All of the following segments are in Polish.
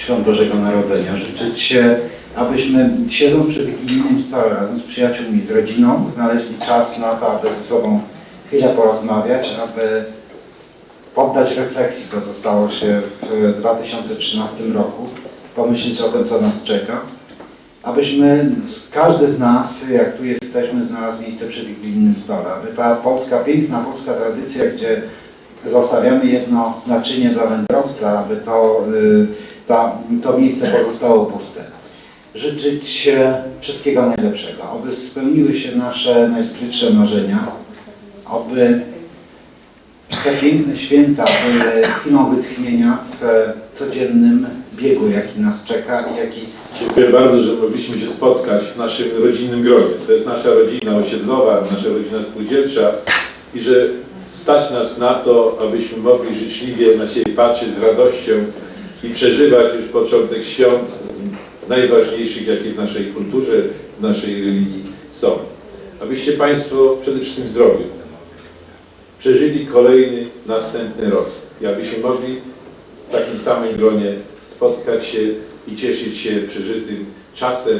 Świąt Bożego Narodzenia. Życzyć się, abyśmy siedząc przy wigilijnym stole razem z przyjaciółmi, z rodziną, znaleźli czas na to, aby ze sobą chwilę porozmawiać, aby poddać refleksji, co zostało się w 2013 roku, pomyśleć o tym, co nas czeka, abyśmy, każdy z nas, jak tu jesteśmy, znalazł miejsce przy wigilijnym stole, aby ta polska, piękna polska tradycja, gdzie zostawiamy jedno naczynie dla wędrowca, aby to, y, ta, to miejsce pozostało puste. Życzyć wszystkiego najlepszego, aby spełniły się nasze najskrytsze marzenia, aby te piękne święta były chwilą wytchnienia w codziennym biegu, jaki nas czeka i jaki Dziękuję bardzo, że mogliśmy się spotkać w naszym rodzinnym gronie. To jest nasza rodzina osiedlowa, nasza rodzina spółdzielcza i że stać nas na to, abyśmy mogli życzliwie na siebie patrzeć z radością i przeżywać już początek świąt najważniejszych, jakie w naszej kulturze, w naszej religii są. Abyście Państwo przede wszystkim zdrowi przeżyli kolejny, następny rok. I abyśmy mogli w takim samym gronie spotkać się i cieszyć się przeżytym czasem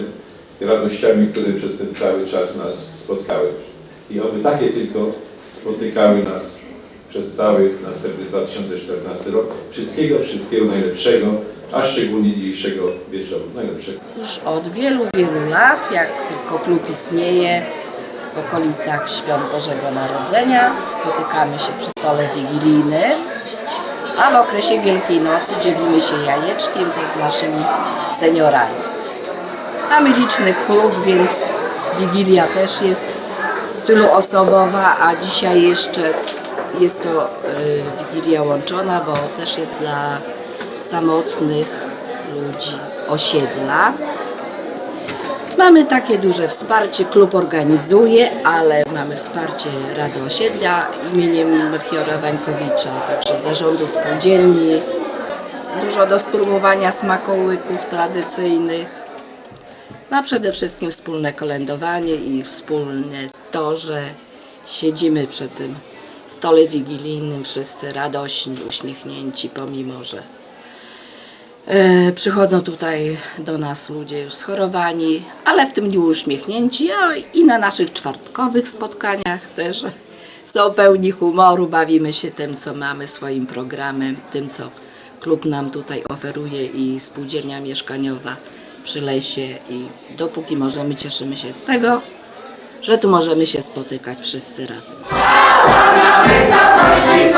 i radościami, które przez ten cały czas nas spotkały. I oby takie tylko spotykały nas przez cały następny 2014 rok. Wszystkiego, wszystkiego najlepszego, a szczególnie dzisiejszego wieczoru. Najlepszego. Już od wielu, wielu lat, jak tylko klub istnieje, w okolicach Świąt Bożego Narodzenia spotykamy się przy stole wigilijnym, a w okresie Wielkiej Nocy dzielimy się jajeczkiem też z naszymi seniorami. Mamy liczny klub, więc Wigilia też jest tyloosobowa, a dzisiaj jeszcze jest to y, Wigilia łączona, bo też jest dla samotnych ludzi z osiedla. Mamy takie duże wsparcie, klub organizuje, ale mamy wsparcie Rady Osiedla imieniem Melchiora Wańkowicza, także zarządu spółdzielni. Dużo do spróbowania smakołyków tradycyjnych. No a przede wszystkim wspólne kolędowanie i wspólne to, że siedzimy przy tym stole wigilijnym wszyscy radośni, uśmiechnięci, pomimo że E, Przychodzą tutaj do nas ludzie już schorowani, ale w tym dniu uśmiechnięci, a i na naszych czwartkowych spotkaniach też są pełni humoru, bawimy się tym, co mamy, swoim programem, tym, co klub nam tutaj oferuje i spółdzielnia mieszkaniowa przy lesie i dopóki możemy, cieszymy się z tego, że tu możemy się spotykać wszyscy razem. chwała na wysokości,